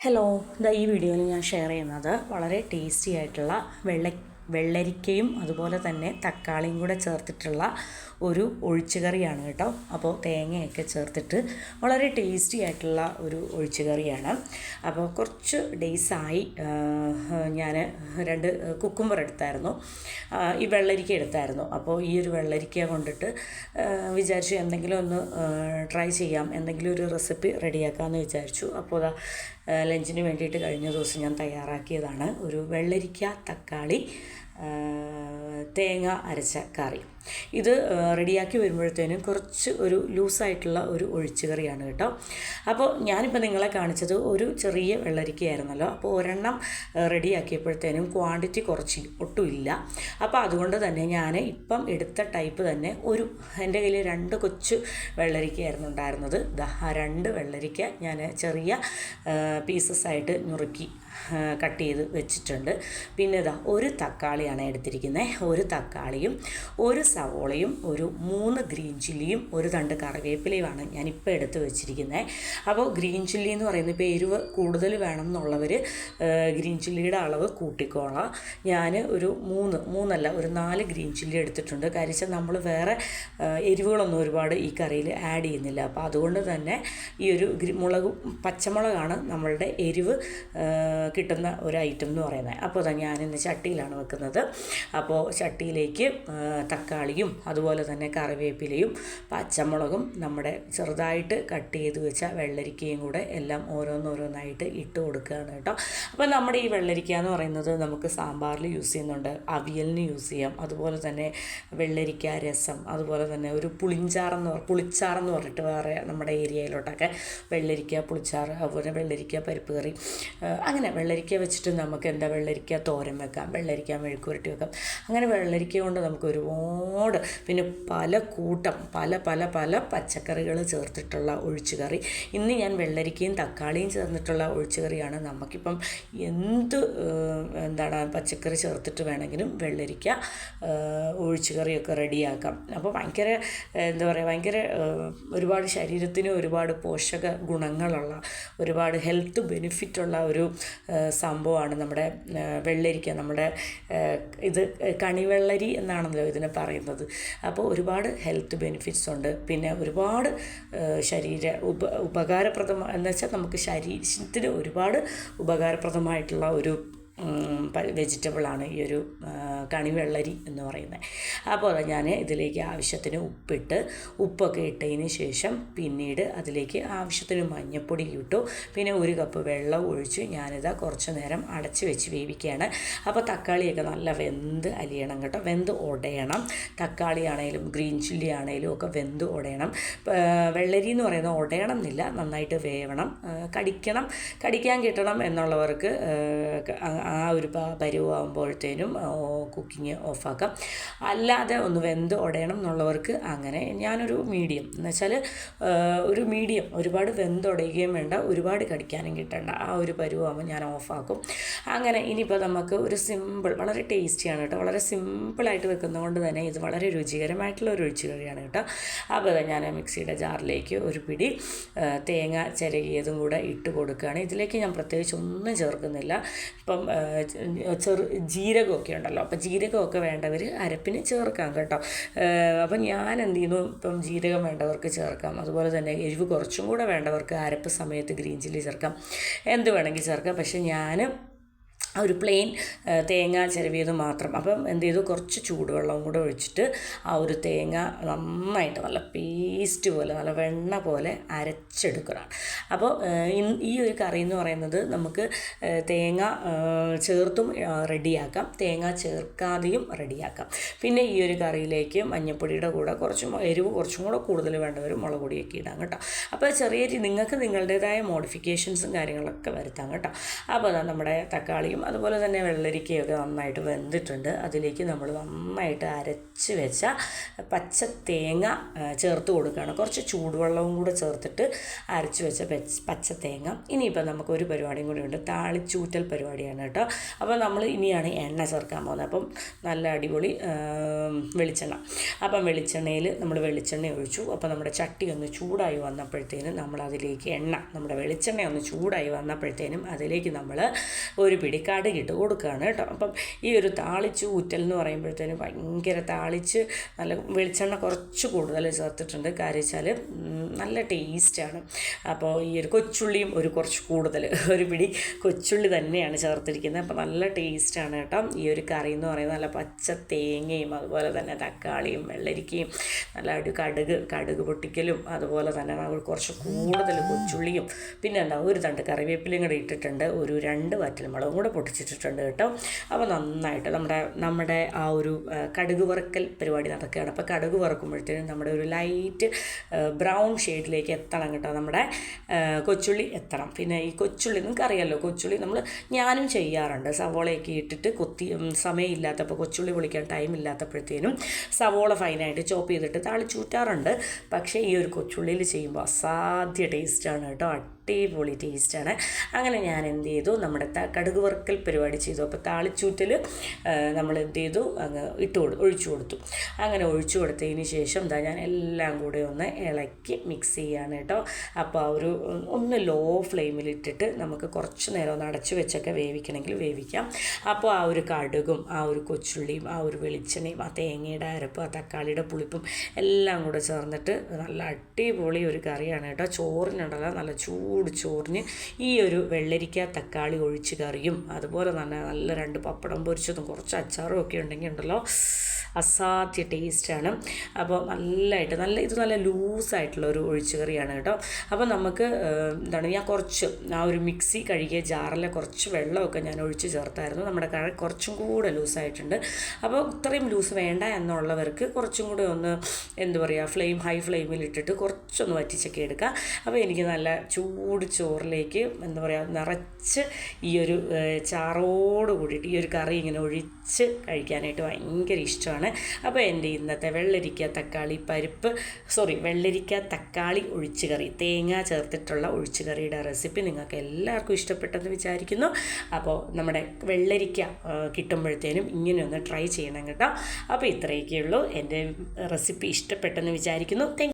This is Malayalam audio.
ഹലോ ഇതാ ഈ വീഡിയോയിൽ ഞാൻ ഷെയർ ചെയ്യുന്നത് വളരെ ടേസ്റ്റി ആയിട്ടുള്ള വെള്ള വെള്ളരിക്കയും അതുപോലെ തന്നെ തക്കാളിയും കൂടെ ചേർത്തിട്ടുള്ള ഒരു ഒഴിച്ചുകറിയാണ് കേട്ടോ. അപ്പോൾ തേങ്ങയൊക്കെ ചേർത്തിട്ട് വളരെ ടേസ്റ്റി ആയിട്ടുള്ള ഒരു ഒഴിച്ചുകറിയാണ്. അപ്പോൾ കുറച്ച് ഡേയ്സായി ഞാൻ രണ്ട് കുക്കുംബർ എടുത്തായിരുന്നു. ഈ വെള്ളരിക്ക എടുത്തായിരുന്നു. അപ്പോൾ ഈ ഒരു വെള്ളരിക്ക കൊണ്ടിട്ട് വിചാരിച്ചു എന്തെങ്കിലും ഒന്ന് ട്രൈ ചെയ്യാം. എന്തെങ്കിലും ഒരു റെസിപ്പി റെഡിയാക്കാമെന്ന് വിചാരിച്ചു. അപ്പോൾ അതാ ലഞ്ചിന് വേണ്ടിയിട്ട് കഴിഞ്ഞ ദിവസം ഞാൻ തയ്യാറാക്കിയതാണ് ഒരു വെള്ളരിക്ക തക്കാളി തേങ്ങ അരച്ച കറി. ഇത് റെഡിയാക്കി വരുമ്പോഴത്തേനും കുറച്ച് ഒരു ലൂസായിട്ടുള്ള ഒരു ഒഴിച്ചു കറിയാണ് കേട്ടോ. അപ്പോൾ ഞാനിപ്പോൾ നിങ്ങളെ കാണിച്ചത് ഒരു ചെറിയ വെള്ളരിക്കയായിരുന്നല്ലോ. അപ്പോൾ ഒരെണ്ണം റെഡിയാക്കിയപ്പോഴത്തേനും ക്വാണ്ടിറ്റി കുറച്ച് ഒട്ടുമില്ല. അപ്പോൾ അതുകൊണ്ട് തന്നെ ഞാൻ ഇപ്പം എടുത്ത ടൈപ്പ് തന്നെ ഒരു എന്റെ കയ്യിൽ രണ്ട് കൊച്ചു വെള്ളരിക്കയായിരുന്നു ഉണ്ടായിരുന്നത്. ആ രണ്ട് വെള്ളരിക്ക ഞാൻ ചെറിയ പീസസ് ആയിട്ട് നുറുക്കി കട്ട് ചെയ്ത് വെച്ചിട്ടുണ്ട്. പിന്നെ ഇതാ ഒരു തക്കാളിയാണ് എടുത്തിരിക്കുന്നത്. ഒരു തക്കാളിയും ഒരു സവോളയും ഒരു മൂന്ന് ഗ്രീൻ ചില്ലിയും ഒരു തണ്ട് കറിവേപ്പിലയുമാണ് ഞാനിപ്പോൾ എടുത്ത് വെച്ചിരിക്കുന്നത് അപ്പോൾ ഗ്രീൻ ചില്ലി എന്ന് പറയുന്നത് ഇപ്പോൾ എരിവ് കൂടുതൽ വേണം എന്നുള്ളവർ ഗ്രീൻ ചില്ലിയുടെ അളവ് കൂട്ടിക്കോളാം. ഞാൻ ഒരു മൂന്ന് മൂന്നല്ല ഒരു നാല് ഗ്രീൻ ചില്ലി എടുത്തിട്ടുണ്ട്. കാര്യം നമ്മൾ വേറെ എരിവുകളൊന്നും ഒരുപാട് ഈ കറിയിൽ ആഡ് ചെയ്യുന്നില്ല. അപ്പോൾ അതുകൊണ്ട് തന്നെ ഈ ഒരു മുളക് പച്ചമുളകാണ് നമ്മളുടെ എരിവ് കിട്ടുന്ന ഒരു ഐറ്റം എന്ന് പറയുന്നത് അപ്പോൾ ഞാനിന്ന് ചട്ടിയിലാണ് വെക്കുന്നത്. അപ്പോൾ ചട്ടിയിലേക്ക് ആ, തക്കാളിയും അതുപോലെ തന്നെ കറിവേപ്പിലയും പച്ചമുളകും നമ്മുടെ ചെറുതായിട്ട് കട്ട് ചെയ്ത് വെച്ച വെള്ളരിക്കയും കൂടെ എല്ലാം ഓരോന്നോരോന്നായിട്ട് ഇട്ട് കൊടുക്കുകയാണ് കേട്ടോ. അപ്പോൾ നമ്മുടെ ഈ വെള്ളരിക്ക എന്ന് പറയുന്നത് നമുക്ക് സാമ്പാറിൽ യൂസ് ചെയ്യുന്നുണ്ട് അവിയലിന് യൂസ് ചെയ്യാം. അതുപോലെ തന്നെ വെള്ളരിക്ക രസം അതുപോലെ തന്നെ ഒരു പുളിഞ്ചാറെന്ന് പുളിച്ചാറെന്ന് പറഞ്ഞിട്ട് വേറെ നമ്മുടെ ഏരിയയിലോട്ടൊക്കെ വെള്ളരിക്ക പുളിച്ചാറ് അതുപോലെ വെള്ളരിക്ക പരിപ്പ് കറി അങ്ങനെ വെള്ളരിക്ക വെച്ചിട്ട് നമുക്ക് എന്താ വെള്ളരിക്ക തോരൻ വെക്കാം വെള്ളരിക്ക മെഴുക്കുരുട്ടി വെക്കാം. അങ്ങനെ വെള്ളരിക്ക കൊണ്ട് നമുക്ക് ഒരുപാട് പിന്നെ പല കൂട്ടം പല പല പല പച്ചക്കറികൾ ചേർത്തിട്ടുള്ള ഒഴിച്ചുകറി. ഇന്ന് ഞാൻ വെള്ളരിക്കയും തക്കാളിയും ചേർന്നിട്ടുള്ള ഒഴിച്ചുകറിയാണ്. നമുക്കിപ്പം എന്ത് എന്താണ് പച്ചക്കറി ചേർത്തിട്ട് വേണമെങ്കിലും വെള്ളരിക്ക ഒഴിച്ചുകറിയൊക്കെ റെഡിയാക്കാം. അപ്പോൾ ഭയങ്കര എന്താ പറയുക ഭയങ്കര ഒരുപാട് ശരീരത്തിന് ഒരുപാട് പോഷക ഗുണങ്ങളുള്ള ഒരുപാട് ഹെൽത്ത് ബെനിഫിറ്റുള്ള ഒരു സംഭവമാണ് നമ്മുടെ വെള്ളരിക്ക. നമ്മുടെ ഇത് കണിവെള്ളരി എന്നാണല്ലോ ഇതിനെ പറയുന്നത്. അപ്പോൾ ഒരുപാട് ഹെൽത്ത് ബെനിഫിറ്റ്സ് ഉണ്ട്. പിന്നെ ഒരുപാട് ശരീര ഉപ ഉപകാരപ്രദമായ എന്ന് വെച്ചാൽ നമുക്ക് ശരീരത്തിന് ഒരുപാട് ഉപകാരപ്രദമായിട്ടുള്ള ഒരു വെജിറ്റബിളാണ് ഈ ഒരു കണിവെള്ളരി എന്ന് പറയുന്നത്. അപ്പോൾ ഞാൻ ഇതിലേക്ക് ആവശ്യത്തിന് ഉപ്പിട്ട് ഉപ്പൊക്കെ ഇട്ടതിന് ശേഷം പിന്നീട് അതിലേക്ക് ആവശ്യത്തിന് മഞ്ഞൾപ്പൊടി ഇട്ടു. പിന്നെ ഒരു കപ്പ് വെള്ളം ഒഴിച്ച് ഞാനിതാ കുറച്ച് നേരം അടച്ച് വെച്ച് വേവിക്കുകയാണ്. അപ്പോൾ തക്കാളിയൊക്കെ നല്ല വെന്ത് അലിയണം കേട്ടോ. വെന്ത് ഉടയണം തക്കാളി ആണെങ്കിലും ഗ്രീൻ ചില്ലി ആണെങ്കിലും ഒക്കെ വെന്ത് ഉടയണം വെള്ളരി എന്ന് പറയുന്നത് ഉടയണം എന്നില്ല നന്നായിട്ട് വേവണം. കടിക്കണം. കടിക്കാൻ കിട്ടണം എന്നുള്ളവർക്ക് ആ, ഒരു പരുവാകുമ്പോഴത്തേനും കുക്കിങ് ഓഫാക്കാം. അല്ലാതെ ഒന്ന് വെന്ത് ഉടയണം എന്നുള്ളവർക്ക് അങ്ങനെ ഞാനൊരു മീഡിയം. എന്ന് വെച്ചാൽ ഒരു മീഡിയം. ഒരുപാട് വെന്തുടയുകയും വേണ്ട ഒരുപാട് കടിക്കാനും കിട്ടണ്ട. ആ ഒരു പരുവാകുമ്പോൾ ഞാൻ ഓഫാക്കും. അങ്ങനെ ഇനിയിപ്പോൾ നമുക്ക് ഒരു സിമ്പിൾ വളരെ ടേസ്റ്റിയാണ് കേട്ടോ. വളരെ സിമ്പിളായിട്ട് വെക്കുന്നതുകൊണ്ട് തന്നെ ഇത് വളരെ രുചികരമായിട്ടുള്ള ഒരു ഒഴിച്ചു കറിയാണ് കേട്ടോ. അപ്പോൾ ഞാൻ മിക്സിയുടെ ജാറിലേക്ക് ഒരു പിടി തേങ്ങ ചിരകിയതും കൂടെ ഇട്ട് കൊടുക്കുകയാണ്. ഇതിലേക്ക് ഞാൻ പ്രത്യേകിച്ച് ഒന്നും ചേർക്കുന്നില്ല. ഇപ്പം ചെറു ജീരകമൊക്കെ ഉണ്ടല്ലോ. അപ്പോൾ ജീരകമൊക്കെ വേണ്ടവർ അരപ്പിന് ചേർക്കാം കേട്ടോ. അപ്പം ഞാൻ എന്ത് ചെയ്യുന്നു ഇപ്പം ജീരകം വേണ്ടവർക്ക് ചേർക്കാം. അതുപോലെ തന്നെ എരിവ് കുറച്ചും കൂടെ വേണ്ടവർക്ക് അരപ്പ് സമയത്ത് ഗ്രീൻ ചില്ലി ചേർക്കാം. എന്ത് വേണമെങ്കിൽ ചേർക്കാം. പക്ഷേ ഞാൻ ഒരു പ്ലെയിൻ തേങ്ങ ചിരവിയത് മാത്രം. അപ്പം എന്ത് ചെയ്തു? കുറച്ച് ചൂടുവെള്ളവും കൂടെ ഒഴിച്ചിട്ട് ആ ഒരു തേങ്ങ നന്നായിട്ട് നല്ല പേസ്റ്റ് പോലെ നല്ല വെണ്ണ പോലെ അരച്ചെടുക്കണം. അപ്പോൾ ഈ ഒരു കറി എന്ന് പറയുന്നത് നമുക്ക് തേങ്ങ ചേർത്തും റെഡിയാക്കാം. തേങ്ങ ചേർക്കാതെയും റെഡിയാക്കാം. പിന്നെ ഈ ഒരു കറിയിലേക്ക് മഞ്ഞൾപ്പൊടിയുടെ കൂടെ കുറച്ച് എരിവ് കുറച്ചും കൂടെ കൂടുതൽ ഒരു മുളക് പൊടിയൊക്കെ ഇടാം കേട്ടോ. അപ്പോൾ ചെറിയ നിങ്ങൾക്ക് നിങ്ങളുടേതായ മോഡിഫിക്കേഷൻസും കാര്യങ്ങളൊക്കെ വരുത്താം കേട്ടോ. അപ്പോൾ നമ്മുടെ തക്കാളിയും തക്കാളിയും അതുപോലെ തന്നെ വെള്ളരിക്കയൊക്കെ നന്നായിട്ട് വെന്തിട്ടുണ്ട്. അതിലേക്ക് നമ്മൾ നന്നായിട്ട് അരച്ച് വെച്ച പച്ച തേങ്ങ ചേർത്ത് കൊടുക്കുകയാണ്. കുറച്ച് ചൂടുവെള്ളവും കൂടെ ചേർത്തിട്ട് അരച്ച് വെച്ച പച്ച തേങ്ങ. ഇനിയിപ്പോൾ നമുക്ക് ഒരു പരിപാടിയും കൂടി ഉണ്ട്. താളിച്ചൂറ്റൽ പരിപാടിയാണ് കേട്ടോ. അപ്പോൾ നമ്മൾ ഇനിയാണ് എണ്ണ ചേർക്കാൻ പോകുന്നത്. അപ്പം നല്ല അടിപൊളി വെളിച്ചെണ്ണ. അപ്പം വെളിച്ചെണ്ണയിൽ നമ്മൾ വെളിച്ചെണ്ണ ഒഴിച്ചു. അപ്പോൾ നമ്മുടെ ചട്ടി ഒന്ന് ചൂടായി വന്നപ്പോഴത്തേനും നമ്മൾ അതിലേക്ക് എണ്ണ നമ്മുടെ വെളിച്ചെണ്ണ ഒന്ന് ചൂടായി വന്നപ്പോഴത്തേനും അതിലേക്ക് നമ്മൾ ഒരു പിടി കടുകിട്ട് കൊടുക്കുകയാണ് കേട്ടോ. അപ്പം ഈ ഒരു താളിച്ച് ഊറ്റൽ എന്ന് പറയുമ്പോഴത്തേന് ഭയങ്കര താളിച്ച് നല്ല വെളിച്ചെണ്ണ കുറച്ച് കൂടുതൽ ചേർത്തിട്ടുണ്ട്. കാര്യം വെച്ചാൽ നല്ല ടേസ്റ്റാണ്. അപ്പോൾ ഈ ഒരു കൊച്ചുള്ളിയും ഒരു കുറച്ച് കൂടുതൽ ഒരു പിടി കൊച്ചുള്ളി തന്നെയാണ് ചേർത്തിരിക്കുന്നത്. അപ്പോൾ നല്ല ടേസ്റ്റാണ് കേട്ടോ. ഈ ഒരു കറി എന്ന് പറയുന്നത് നല്ല പച്ച തേങ്ങയും അതുപോലെ തന്നെ തക്കാളിയും വെള്ളരിക്കയും നല്ല ഒരു കടുക് കടുക് പൊട്ടിക്കലും അതുപോലെ തന്നെ കുറച്ച് കൂടുതൽ കൊച്ചുള്ളിയും പിന്നെ എന്താ ഒരു തണ്ട് കറിവേപ്പിലയും കൂടെ ഇട്ടിട്ടുണ്ട്. ഒരു രണ്ട് വറ്റൽമുളകും കൂടെ പൊട്ടിച്ചിട്ടിട്ടുണ്ട് കേട്ടോ. അപ്പോൾ നന്നായിട്ട് നമ്മുടെ നമ്മുടെ ആ ഒരു കടുക് വറുക്കൽ പരിപാടി നടക്കുകയാണ്. അപ്പോൾ കടുക് വറുക്കുമ്പോഴത്തേനും നമ്മുടെ ഒരു ലൈറ്റ് ബ്രൗൺ ഷെയ്ഡിലേക്ക് എത്തണം കേട്ടോ. നമ്മുടെ കൊച്ചുള്ളി എത്തണം. പിന്നെ ഈ കൊച്ചുള്ളി നിങ്ങൾക്ക് അറിയാമല്ലോ കൊച്ചുള്ളി നമ്മൾ ഞാനും ചെയ്യാറുണ്ട്. സവോളയൊക്കെ ഇട്ടിട്ട് കൊത്തി സമയമില്ലാത്തപ്പോൾ കൊച്ചുള്ളി പൊളിക്കാൻ ടൈം ഇല്ലാത്തപ്പോഴത്തേനും സവോള ഫൈനായിട്ട് ചോപ്പ് ചെയ്തിട്ട് താളിച്ചൂറ്റാറുണ്ട്. പക്ഷേ ഈ ഒരു കൊച്ചുള്ളിയിൽ ചെയ്യുമ്പോൾ അസാധ്യ ടേസ്റ്റാണ് കേട്ടോ. അടിപൊളി ടേസ്റ്റാണ്. അങ്ങനെ ഞാൻ എന്ത് ചെയ്തു നമ്മുടെ കടുക് വറുക്കൽ പരിപാടി ചെയ്തു. അപ്പോൾ താളിച്ചൂറ്റൽ നമ്മൾ എന്ത് ചെയ്തു അങ്ങ് ഇട്ട് കൊടു ഒഴിച്ചു കൊടുത്തു. അങ്ങനെ ഒഴിച്ചു കൊടുത്തതിന് ശേഷം എന്താ ഞാൻ എല്ലാം കൂടെ ഒന്ന് ഇളക്കി മിക്സ് ചെയ്യാണ് കേട്ടോ. അപ്പോൾ ആ ഒരു ഒന്ന് ലോ ഫ്ലെയിമിലിട്ടിട്ട് നമുക്ക് കുറച്ച് നേരം ഒന്ന് അടച്ചു വെച്ചൊക്കെ വേവിക്കണമെങ്കിൽ വേവിക്കാം. അപ്പോൾ ആ ഒരു കടുകും ആ ഒരു കൊച്ചുള്ളിയും ആ ഒരു വെളിച്ചെണ്ണയും ആ തേങ്ങയുടെ അരപ്പ് ആ തക്കാളിയുടെ പുളിപ്പും എല്ലാം കൂടെ ചേർന്നിട്ട് നല്ല അടിപൊളി ഒരു കറിയാണ് കേട്ടോ. ചോറിനുണ്ടല്ലോ നല്ല ചൂട് ചൂട് ചോറിന് ഈ ഒരു വെള്ളരിക്ക തക്കാളി ഒഴിച്ച് കറിയും അതുപോലെ തന്നെ നല്ല രണ്ട് പപ്പടം പൊരിച്ചതും കുറച്ച് അച്ചാറും ഒക്കെ ഉണ്ടെങ്കിൽ ഉണ്ടല്ലോ. അസാധ്യ ടേസ്റ്റാണ്. അപ്പോൾ നല്ലതായിട്ട് നല്ല ഇത് നല്ല ലൂസായിട്ടുള്ള ഒരു ഒഴിച്ചു കറിയാണ് കേട്ടോ. അപ്പോൾ നമുക്ക് എന്താണ് ഞാൻ കുറച്ച് ആ ഒരു മിക്സി കഴുകിയ ജാറിലെ കുറച്ച് വെള്ളമൊക്കെ ഞാൻ ഒഴിച്ച് ചേർത്തായിരുന്നു. നമ്മുടെ കഴ കുറച്ചും കൂടെ ലൂസായിട്ടുണ്ട്. അപ്പോൾ ഇത്രയും ലൂസ് വേണ്ട എന്നുള്ളവർക്ക് കുറച്ചും കൂടെ ഒന്ന് എന്താ പറയുക ഫ്ലെയിം ഹൈ ഫ്ലെയിമിൽ ഇട്ടിട്ട് കുറച്ചൊന്ന് വറ്റിച്ചൊക്കെ എടുക്കുക അപ്പോൾ എനിക്ക് നല്ല ചൂട് ചോറിലേക്ക് എന്താ പറയുക നിറച്ച് ഈ ഒരു ചാറോട് കൂടിയിട്ട് ഈ ഒരു കറി ഇങ്ങനെ ഒഴിച്ച് കഴിക്കാനായിട്ട് ഭയങ്കര ഇഷ്ടമാണ്. ഇഷ്ടമാണ് അപ്പോൾ എന്റെ ഇന്നത്തെ വെള്ളരിക്ക തക്കാളി പരിപ്പ് സോറി വെള്ളരിക്ക തക്കാളി ഒഴിച്ചുകറി തേങ്ങ ചേർത്തിട്ടുള്ള ഒഴിച്ചുകറിയുടെ റെസിപ്പി നിങ്ങൾക്ക് എല്ലാവർക്കും ഇഷ്ടപ്പെട്ടെന്ന് വിചാരിക്കുന്നു. അപ്പോൾ നമ്മുടെ വെള്ളരിക്ക കിട്ടുമ്പോഴത്തേനും ഇങ്ങനെയൊന്ന് ട്രൈ ചെയ്യണം കേട്ടോ. അപ്പോൾ ഇത്രയൊക്കെയുള്ളൂ എന്റെ റെസിപ്പി ഇഷ്ടപ്പെട്ടെന്ന് വിചാരിക്കുന്നു.